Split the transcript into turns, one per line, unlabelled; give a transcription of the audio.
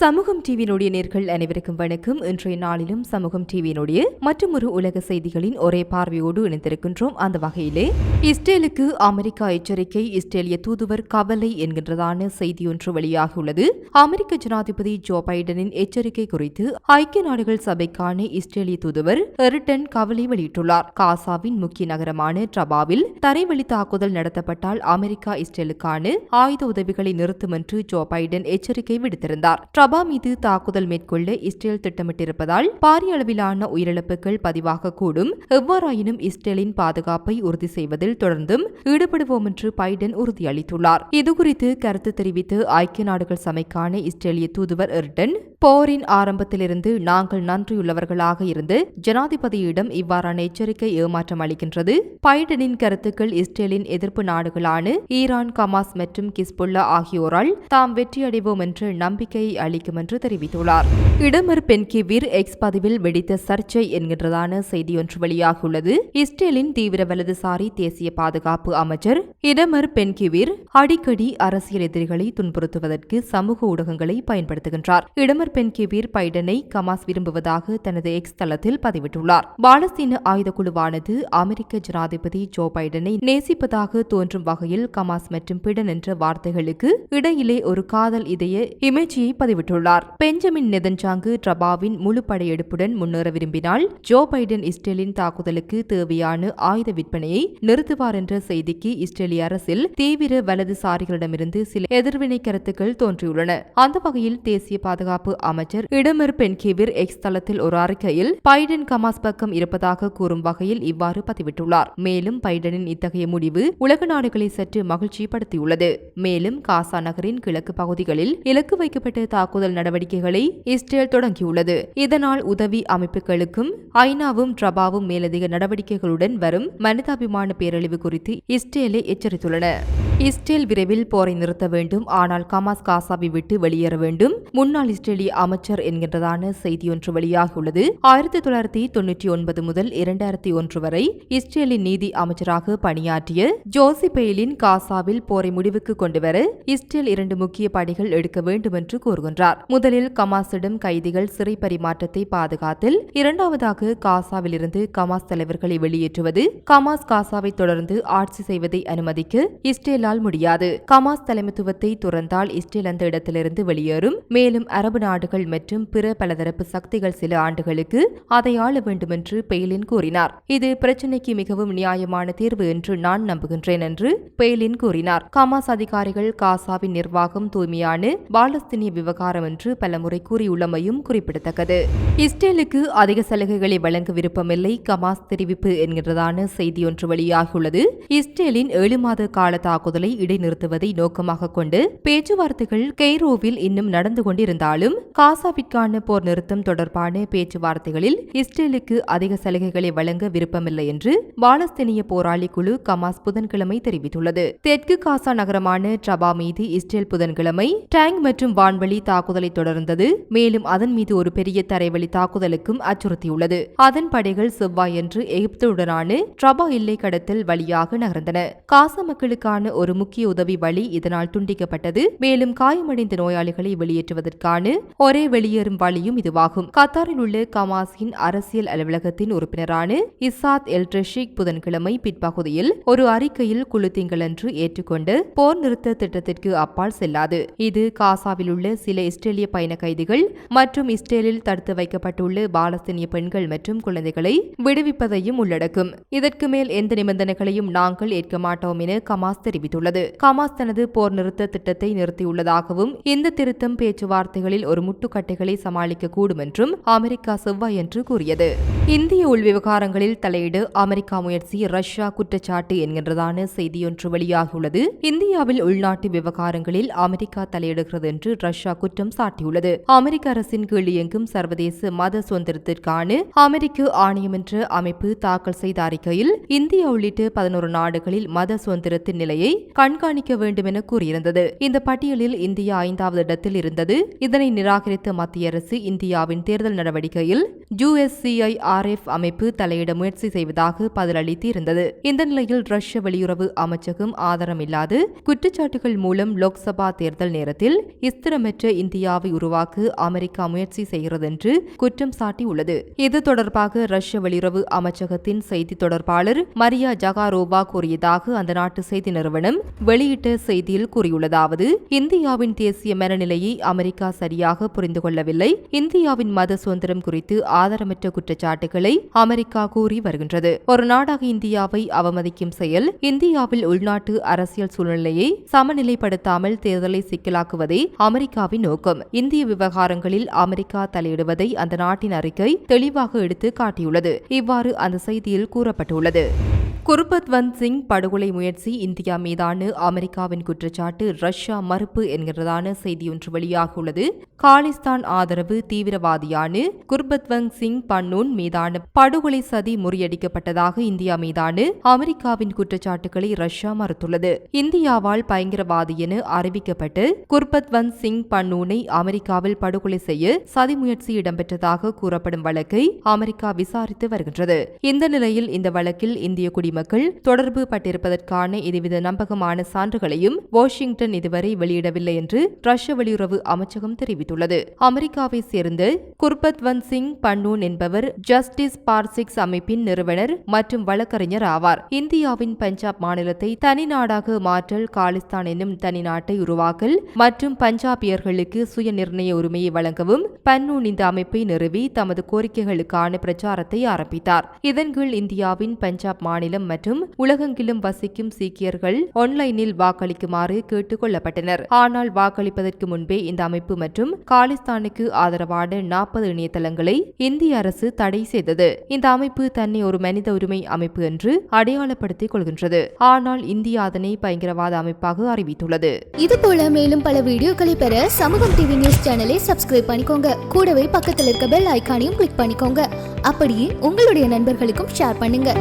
சமூகம் டிவியினுடைய நேர்கள் அனைவருக்கும் வணக்கம். இன்றைய நாளிலும் சமூகம் டிவியினுடைய மற்றொரு உலக செய்திகளின் ஒரே பார்வையோடு இணைந்திருக்கின்றோம். அந்த வகையிலே இஸ்ரேலுக்கு அமெரிக்கா எச்சரிக்கை இஸ்ரேலிய தூதுவர் கவலை என்கின்றதான செய்தியொன்று வெளியாகியுள்ளது அமெரிக்க ஜனாதிபதி ஜோ பைடனின் எச்சரிக்கை குறித்து ஐக்கிய நாடுகள் சபைக்கான இஸ்ரேலிய தூதுவர் எரிட்டன் கவலை வெளியிட்டுள்ளார். காசாவின் முக்கிய நகரமான ட்ரபாவில் தரைவழி தாக்குதல் நடத்தப்பட்டால் அமெரிக்கா இஸ்ரேலுக்கான ஆயுத உதவிகளை நிறுத்தும் என்று ஜோ பைடன் எச்சரிக்கை விடுத்திருந்தார். ரபா மீது தாக்குதல் மேற்கொள்ள இஸ்ரேல் திட்டமிட்டிருப்பதால் பாரிய அளவிலான உயிரிழப்புகள் பதிவாகக்கூடும் எவ்வாறாயினும் இஸ்ரேலின் பாதுகாப்பை உறுதி செய்வதில் தொடர்ந்தும் ஈடுபடுவோம் என்று பைடன் உறுதியளித்துள்ளார். இதுகுறித்து கருத்து தெரிவித்து ஐக்கிய நாடுகள் சமைக்கான இஸ்ரேலிய தூதுவர் எர்டன் போரின் ஆரம்பத்திலிருந்து நாங்கள் நன்றியுள்ளவர்களாக இருந்து ஜனாதிபதியிடம் இவ்வாறான எச்சரிக்கை ஏமாற்றம் அளிக்கின்றது. பைடனின் கருத்துக்கள் இஸ்ரேலின் எதிர்ப்பு நாடுகளான ஈரான் கமாஸ் மற்றும் கிஸ்புல்லா ஆகியோரால் தாம் வெற்றியடைவோம் என்று நம்பிக்கையை அளிக்கும் என்று தெரிவித்துள்ளார். இடமர் பென்கிவிர் எக்ஸ் பதிவில் வெடித்த சர்ச்சை என்கின்றதான செய்தியொன்று வெளியாகியுள்ளது. இஸ்ரேலின் தீவிர வலதுசாரி தேசிய பாதுகாப்பு அமைச்சர் இடமர் பென்கிவிர் அடிக்கடி அரசியல் எதிரிகளை துன்புறுத்துவதற்கு சமூக ஊடகங்களை பயன்படுத்துகின்றார். இடமர் பென்கேவீர் பைடனை கமாஸ் விரும்புவதாக தனது எக்ஸ் தளத்தில் பதிவிட்டுள்ளார். பாலஸ்தீன ஆயுத குழுவானது அமெரிக்க ஜனாதிபதி ஜோ பைடனை நேசிப்பதாக தோன்றும் வகையில் கமாஸ் மற்றும் பிடன் என்ற வார்த்தைகளுக்கு இடையிலே ஒரு காதல் இதய இமேஜியை பதிவிட்டுள்ளார். பெஞ்சமின் நெதன்ஜாங்கு ட்ரபாவின் முழு படையெடுப்புடன் முன்னேற விரும்பினால் ஜோ பைடன் இஸ்ரேலின் தாக்குதலுக்கு தேவையான ஆயுத விற்பனையை நிறுத்துவார் என்ற செய்திக்கு இஸ்ரேலிய அரசில் தீவிர வலதுசாரிகளிடமிருந்து சில எதிர்வினை கருத்துக்கள் தோன்றியுள்ளன. அந்த வகையில் தேசிய பாதுகாப்பு அமைச்சர் இடமர் பென்கேவிர் எக்ஸ் தளத்தில் ஒரு அறிக்கையில் பைடன் கமாஸ் பக்கம் இருப்பதாக கூறும் வகையில் இவ்வாறு பதிவிட்டுள்ளார். மேலும் பைடனின் இத்தகைய முடிவு உலக நாடுகளை சற்று மகிழ்ச்சிப்படுத்தியுள்ளது. மேலும் காசா நகரின் கிழக்கு பகுதிகளில் இலக்கு வைக்கப்பட்ட தாக்குதல் நடவடிக்கைகளை இஸ்ரேல் தொடங்கியுள்ளது. இதனால் உதவி அமைப்புகளுக்கும் ஐநாவும் ட்ரபாவும் மேலதிக நடவடிக்கைகளுடன் வரும் மனிதாபிமான பேரழிவு குறித்து இஸ்ரேலை எச்சரித்துள்ளன. இஸ்ரேல் விரைவில் போரை நிறுத்த வேண்டும். ஆனால் கமாஸ் காசாவை விட்டு வெளியேற வேண்டும். முன்னாள் இஸ்ரேலிய அமைச்சர் என்கின்றதான செய்தியொன்று வெளியாகியுள்ளது. ஆயிரத்தி தொள்ளாயிரத்தி தொன்னூற்றி ஒன்பது முதல் இரண்டாயிரத்தி ஒன்று வரை இஸ்ரேலின் நீதி அமைச்சராக பணியாற்றிய ஜோசி பெயிலின் காசாவில் போரை முடிவுக்கு கொண்டுவர இஸ்ரேல் இரண்டு முக்கிய பணிகள் எடுக்க வேண்டும் என்று கூறுகின்றார். முதலில் கமாஸிடம் கைதிகள் சிறை பரிமாற்றத்தை பாதுகாத்தல் இரண்டாவதாக காசாவிலிருந்து கமாஸ் தலைவர்களை வெளியேற்றுவது. கமாஸ் காசாவை தொடர்ந்து ஆட்சி செய்வதை அனுமதிக்க இஸ்ரேலால் முடியாது. கமாஸ் தலைமைத்துவத்தை துறந்தால் இஸ்ரேல் அந்த இடத்திலிருந்து வெளியேறும். மேலும் அரபு நாடுகள் மற்றும் பிற பலதரப்பு சக்திகள் சில ஆண்டுகளுக்கு அதை ஆள வேண்டும் என்று பெயிலின் கூறினார். இது பிரச்சினைக்கு மிகவும் நியாயமான தீர்வு என்று நான் நம்புகின்றேன் என்று பெயிலின் கூறினார். கமாஸ் அதிகாரிகள் காசாவின் நிர்வாகம் தூய்மையான பாலஸ்தீனிய விவகாரம் என்று பலமுறை கூறியுள்ளமையும் குறிப்பிடத்தக்கது. இஸ்ரேலுக்கு அதிக சலுகைகளை வழங்க விருப்பமில்லை கமாஸ் தெரிவிப்பு என்கின்றதான செய்தியொன்று வெளியாகியுள்ளது. இஸ்ரேலின் ஏழு மாத கால தாக்குதல் மோதலை இடைநிறுத்துவதை நோக்கமாக கொண்டு பேச்சுவார்த்தைகள் கெய்ரோவில் இன்னும் நடந்து கொண்டிருந்தாலும் காசாவிற்கான போர் நிறுத்தம் தொடர்பான பேச்சுவார்த்தைகளில் இஸ்ரேலுக்கு அதிக சலுகைகளை வழங்க விருப்பமில்லை என்று பாலஸ்தீனிய போராளி குழு கமாஸ் புதன்கிழமை தெரிவித்துள்ளது. தெற்கு காசா நகரமான ட்ரபா மீது இஸ்ரேல் புதன்கிழமை டேங்க் மற்றும் வான்வழி தாக்குதலை தொடர்ந்தது. மேலும் அதன் மீது ஒரு பெரிய தரைவழி தாக்குதலுக்கும் அச்சுறுத்தியுள்ளது. அதன் படைகள் செவ்வாயன்று எகிப்துடனான ட்ரபா எல்லை கடத்தல் வழியாக நகர்ந்தன. காசா மக்களுக்கான ஒரு முக்கிய உதவி வழி இதனால் துண்டிக்கப்பட்டது. மேலும் காயமடைந்த நோயாளிகளை வெளியேற்றுவதற்கான ஒரே வெளியேறும் வழியும் இதுவாகும். கத்தாரில் உள்ள கமாஸின் அரசியல் அலுவலகத்தின் உறுப்பினரான இசாத் எல் ட்ரெஷிக் புதன்கிழமை பிற்பகுதியில் ஒரு அறிக்கையில் குழு திங்களன்று ஏற்றுக்கொண்டு போர் நிறுத்த திட்டத்திற்கு அப்பால் செல்லாது. இது காசாவில் உள்ள சில இஸ்ரேலிய பயண கைதிகள் மற்றும் இஸ்ரேலில் தடுத்து வைக்கப்பட்டுள்ள பாலஸ்தீனிய பெண்கள் மற்றும் குழந்தைகளை விடுவிப்பதையும் உள்ளடக்கும். இதற்கு மேல் எந்த நிபந்தனைகளையும் நாங்கள் ஏற்க மாட்டோம் என கமாஸ் தெரிவித்துள்ளது ஹமாஸ் தனது போர் நிறுத்த திட்டத்தை நிறுத்தியுள்ளதாகவும் இந்த திருத்தம் பேச்சுவார்த்தைகளில் ஒரு முட்டுக்கட்டைகளை சமாளிக்க கூடும் என்றும் அமெரிக்கா செவ்வாயன்று கூறியது. இந்திய உள்விவகாரங்களில் தலையிட அமெரிக்கா முயற்சி ரஷ்யா குற்றச்சாட்டு என்கின்றதான செய்தியொன்று வெளியாகியுள்ளது. இந்தியாவில் உள்நாட்டு விவகாரங்களில் அமெரிக்கா தலையிடுகிறது என்று ரஷ்யா குற்றம் சாட்டியுள்ளது. அமெரிக்க அரசின் கீழ் இயங்கும் சர்வதேச மத சுதந்திரத்திற்கான அமெரிக்க ஆணையம் என்ற அமைப்பு தாக்கல் செய்த அறிக்கையில் இந்தியா உள்ளிட்ட பதினோரு நாடுகளில் மத சுதந்திரத்தின் நிலையை கண்காணிக்க வேண்டும் என கூறியிருந்தது. இந்த பட்டியலில் இந்தியா ஐந்தாவது இடத்தில் இருந்தது. இதனை நிராகரித்த மத்திய அரசு இந்தியாவின் தேர்தல் நடவடிக்கையில் யுஎஸ்சிஐஆர்எஃப் அமைப்பு தலையிட முயற்சி செய்வதாக பதிலளித்து இருந்தது இந்த நிலையில் ரஷ்ய வெளியுறவு அமைச்சகம் ஆதாரமில்லாது குற்றச்சாட்டுகள் மூலம் லோக்சபா தேர்தல் நேரத்தில் ஸ்திரமற்ற இந்தியாவை உருவாக்க அமெரிக்கா முயற்சி செய்கிறது என்று குற்றம் சாட்டியுள்ளது. இது தொடர்பாக ரஷ்ய வெளியுறவு அமைச்சகத்தின் செய்தி தொடர்பாளர் மரியா ஜகாரோவா கூறியதாக அந்த நாட்டு செய்தி நிறுவனம் வெளியிட்ட செய்தியில் கூறியுள்ளதாவது இந்தியாவின் தேசிய மனநிலையை அமெரிக்கா சரியாக புரிந்து கொள்ளவில்லை. இந்தியாவின் மத சுதந்திரம் குறித்து ஆதாரமற்ற குற்றச்சாட்டுகளை அமெரிக்கா கூறி வருகின்றது. ஒரு நாடாக இந்தியாவை அவமதிக்கும் செயல் இந்தியாவில் உள்நாட்டு அரசியல் சூழ்நிலையை சமநிலைப்படுத்தாமல் தேர்தலை சிக்கலாக்குவதே அமெரிக்காவின் நோக்கம். இந்திய விவகாரங்களில் அமெரிக்கா தலையிடுவதை அந்த நாட்டின் அறிக்கை தெளிவாக எடுத்து காட்டியுள்ளது. இவ்வாறு அந்த செய்தியில் கூறப்பட்டுள்ளது. குர்பத்வந்த் சிங் படுகொலை முயற்சி இந்தியா மீதான அமெரிக்காவின் குற்றச்சாட்டு ரஷ்யா மறுப்பு என்கிறதான செய்தியொன்று வெளியாகியுள்ளது. காலிஸ்தான் ஆதரவு தீவிரவாதியான குர்பத்வந்த் சிங் பன்னூன் மீதான படுகொலை சதி முறியடிக்கப்பட்டதாக இந்தியா மீதான அமெரிக்காவின் குற்றச்சாட்டுகளை ரஷ்யா மறுத்துள்ளது. இந்தியாவால் பயங்கரவாதி என அறிவிக்கப்பட்டு குர்பத்வந்த் சிங் பன்னூனை அமெரிக்காவில் படுகொலை செய்ய சதி முயற்சி இடம்பெற்றதாக கூறப்படும் வழக்கை அமெரிக்கா விசாரித்து வருகின்றது. இந்த நிலையில் இந்த வழக்கில் இந்திய குடிமக்கள் தொடர்பு பட்டிருப்பதற்கான எதுவித நம்பகமான சான்றுகளையும் வாஷிங்டன் இதுவரை வெளியிடவில்லை என்று ரஷ்ய வெளியுறவு அமைச்சகம் தெரிவித்துள்ளது. அமெரிக்காவை சேர்ந்த குர்பத்வந்த் சிங் பன்னூன் என்பவர் ஜஸ்டிஸ் பார்சிக்ஸ் அமைப்பின் நிறுவனர் மற்றும் வழக்கறிஞர் ஆவார். இந்தியாவின் பஞ்சாப் மாநிலத்தை தனி நாடாக மாற்றல் காலிஸ்தான் என்னும் தனி நாட்டை உருவாக்கல் மற்றும் பஞ்சாபியர்களுக்கு சுய நிர்ணய உரிமையை வழங்கவும் பன்னூன் இந்த அமைப்பை நிறுவி தமது கோரிக்கைகளுக்கான பிரச்சாரத்தை ஆரம்பித்தார். இதன் கீழ் இந்தியாவின் பஞ்சாப் மாநிலம் மற்றும் உலகெங்கிலும் வசிக்கும் சீக்கியர்கள் ஆன்லைனில் வாக்களிக்குமாறு கேட்டுக் கொள்ளப்பட்டனர் ஆனால் வாக்களிப்பதற்கு முன்பே இந்த அமைப்பு மற்றும் காலிஸ்தானுக்கு ஆதரவான நாற்பது இணையதளங்களை இந்திய அரசு தடை செய்தது. இந்த அமைப்பு தன்னை ஒரு மனித உரிமை அமைப்பு என்று அடையாளப்படுத்திக் கொள்கின்றது. ஆனால் இந்தியா அதனை பயங்கரவாத அமைப்பாக அறிவித்துள்ளது.
இது போல மேலும் பல வீடியோக்களை பெற சமூகம் டிவி நியூஸ் சேனலை சப்ஸ்கிரைப் பண்ணிக்கோங்க. கூடவே பக்கத்தில் இருக்க பெல் ஐகானையும் கிளிக் பண்ணிக்கோங்க. அப்படியே உங்களுடைய நண்பர்களுக்கும் ஷேர் பண்ணுங்க.